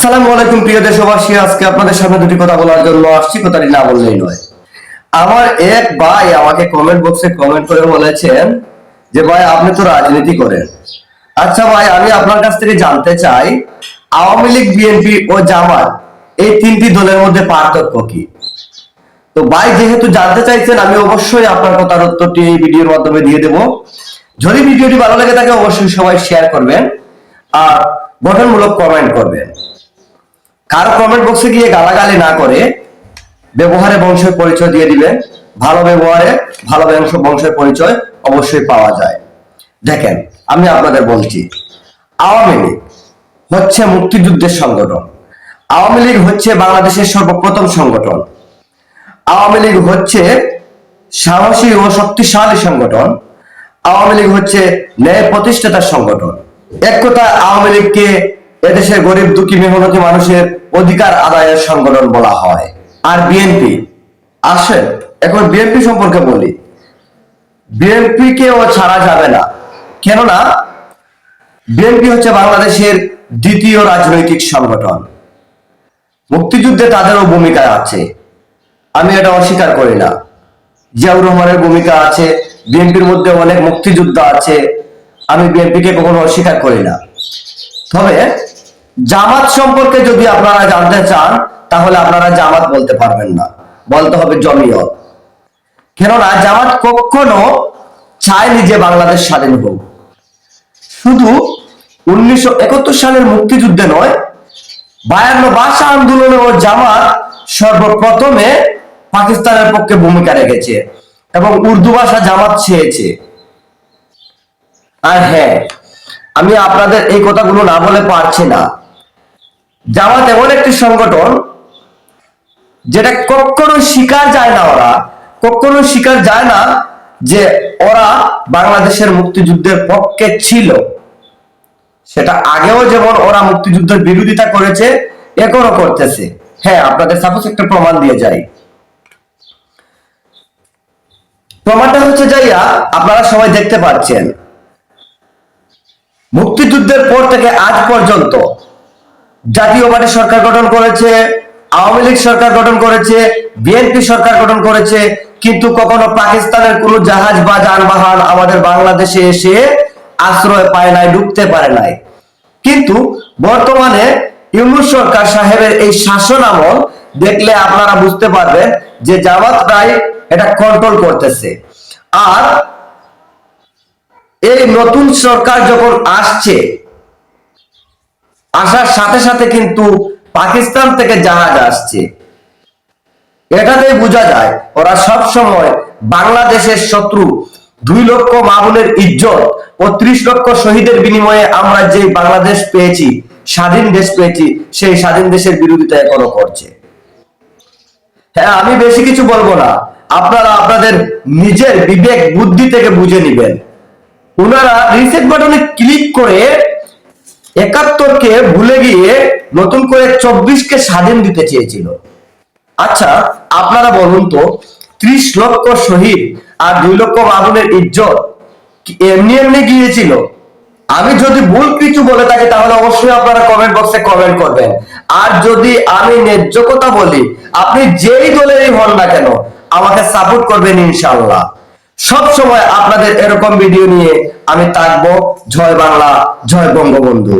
আসসালামু আলাইকুম প্রিয় দেশবাসী, আজকে আপনাদের সামনে দুটি কথা বলার জন্য আসছি। কথাটি না বললেই নয়। আমার এক ভাই আমাকে কমেন্ট বক্সে কমেন্ট করে বলেছেন যে, ভাই, আপনি তো রাজনীতি করেন। আচ্ছা ভাই, আমি আপনার কাছ থেকে জানতে চাই, আওয়ামী লীগ, বিএনপি ও জামাত, এই তিনটি দলের মধ্যে পার্থক্য কি? তো ভাই, যেহেতু জানতে চাইছেন, আমি অবশ্যই আপনার কথার উত্তরটি এই ভিডিওর মাধ্যমে দিয়ে দেব। যদি ভিডিওটি ভালো লাগে থাকে, অবশ্যই সবাই শেয়ার করবেন আর গঠনমূলক কমেন্ট করবেন। কারও কমেন্ট বক্সে গিয়ে গালাগালি না করে ব্যবহারে বংশের পরিচয় দিয়ে দিবেন ভালো ব্যবহারে, ভালো বংশ, বংশের পরিচয় অবশ্যই পাওয়া যায়। দেখেন, আমি আপনাদের বলছি, আওয়ামী লীগ হচ্ছে মুক্তিযুদ্ধের সংগঠন। আওয়ামী লীগ হচ্ছে বাংলাদেশের সর্বপ্রথম সংগঠন। আওয়ামী লীগ হচ্ছে সাহসী ও শক্তিশালী সংগঠন। আওয়ামী লীগ হচ্ছে ন্যায় প্রতিষ্ঠাতার সংগঠন। এক কথায় আওয়ামী লীগকে এদেশের গরিব দুঃখী মেহনতি মানুষের অধিকার আদায়ের সংগঠন বলা হয়। আর বিএনপি? আসেন, এখন বিএনপি সম্পর্কে বলি। বিএনপি কেও ছাড়া যাবে না। কেননা, বিএনপি হচ্ছে বাংলাদেশের দ্বিতীয় রাজনৈতিক সংগঠন। মুক্তিযুদ্ধে তাদেরও ভূমিকা আছে। আমি এটা অস্বীকার করি না। জিয়াউর রহমানের ভূমিকা আছে, বিএনপির মধ্যে অনেক মুক্তিযুদ্ধ আছে। আমি বিএনপিকে কখনো অস্বীকার করি না। তবে জামাত সম্পর্কে যদি আপনারা জানতে চান, তাহলে আপনারা জামাত বলতে পারবেন না। বলতে হবে জমিয়ত। কেননা জামাত কখনো চায়নি যে বাংলাদেশ স্বাধীন হোক। শুধু উনিশশো একাত্তর সালের মুক্তিযুদ্ধে নয়, বায়ান্ন ভাষা আন্দোলনে ও জামাত সর্বপ্রথমে পাকিস্তানের পক্ষে ভূমিকা রেখেছে এবং উর্দু ভাষা জামাত চেয়েছে। আর হ্যাঁ আমি আপনাদের এই কথাগুলো না বলে পারছি না। জামাত এমন একটি সংগঠন যেটা কখনো স্বীকার যায় না ওরা, কখনো স্বীকার যায় না যে ওরা বাংলাদেশের মুক্তিযুদ্ধের পক্ষে ছিল। সেটা আগেও যেমন ওরা মুক্তিযুদ্ধের বিরোধিতা করেছে, এখনও করতেছে। হ্যাঁ আপনাদের সাপোজ একটা প্রমাণ দিয়ে যাই। প্রমাণটা হচ্ছে যাইয়া আপনারা সবাই দেখতে পাচ্ছেন। মুক্তিযুদ্ধের পর থেকে আজ পর্যন্ত জাতীয় পার্টি সরকার গঠন করেছে, আওয়ামী লীগ সরকার গঠন করেছে, বিএনপি সরকার গঠন করেছে, কিন্তু কখনো পাকিস্তানের কোনো জাহাজ বা যানবাহন আমাদের বাংলাদেশে এসে আশ্রয় পায় নাই, ঢুকতে পারে নাই। কিন্তু বর্তমানে ইউনুস সরকার সাহেবের এই শাসন আমল দেখলে আপনারা বুঝতে পারবেন যে জামাত প্রায় এটা কন্ট্রোল করতেছে। আর এই নতুন সরকার যখন আসছে আসার সাথে সাথে কিন্তু পাকিস্তান থেকে জাহাজ আসছে। এটাতেই বোঝা যায়, ওরা সব সময় বাংলাদেশের শত্রু। দুই লক্ষ মামুনের ইজ্জত ও ত্রিশ লক্ষ শহীদের বিনিময়ে আমরা যে বাংলাদেশ পেয়েছি, স্বাধীন দেশ পেয়েছি, সেই স্বাধীন দেশের বিরোধিতা এখনও করছে। হ্যাঁ আমি বেশি কিছু বলব না। আপনারা আপনাদের নিজের বিবেক, বুদ্ধি থেকে বুঝে নিবেন। ওনারা রিসেট বাটনে ক্লিক করে একাত্তরকে ভুলে গিয়ে নতুন করে চব্বিশকে স্বাধীন দিতে চেয়েছিল। আচ্ছা আপনারা বলুন তো, ত্রিশ লক্ষ শহীদ আর দুই লক্ষ মামুনের ইজ্জত এমনি এমনি গিয়েছিল? আমি যদি ভুল কিছু বলে থাকি, তাহলে অবশ্যই আপনারা কমেন্ট বক্সে কমেন্ট করবেন। আর যদি আমি ন্যায্য কথা বলি, আপনি যেই দলেরই হন না কেন, আমাকে সাপোর্ট করবেন ইনশাআল্লাহ। সব সময় আপনাদের এরকম ভিডিও নিয়ে আমি থাকব। জয় বাংলা জয় বঙ্গবন্ধু।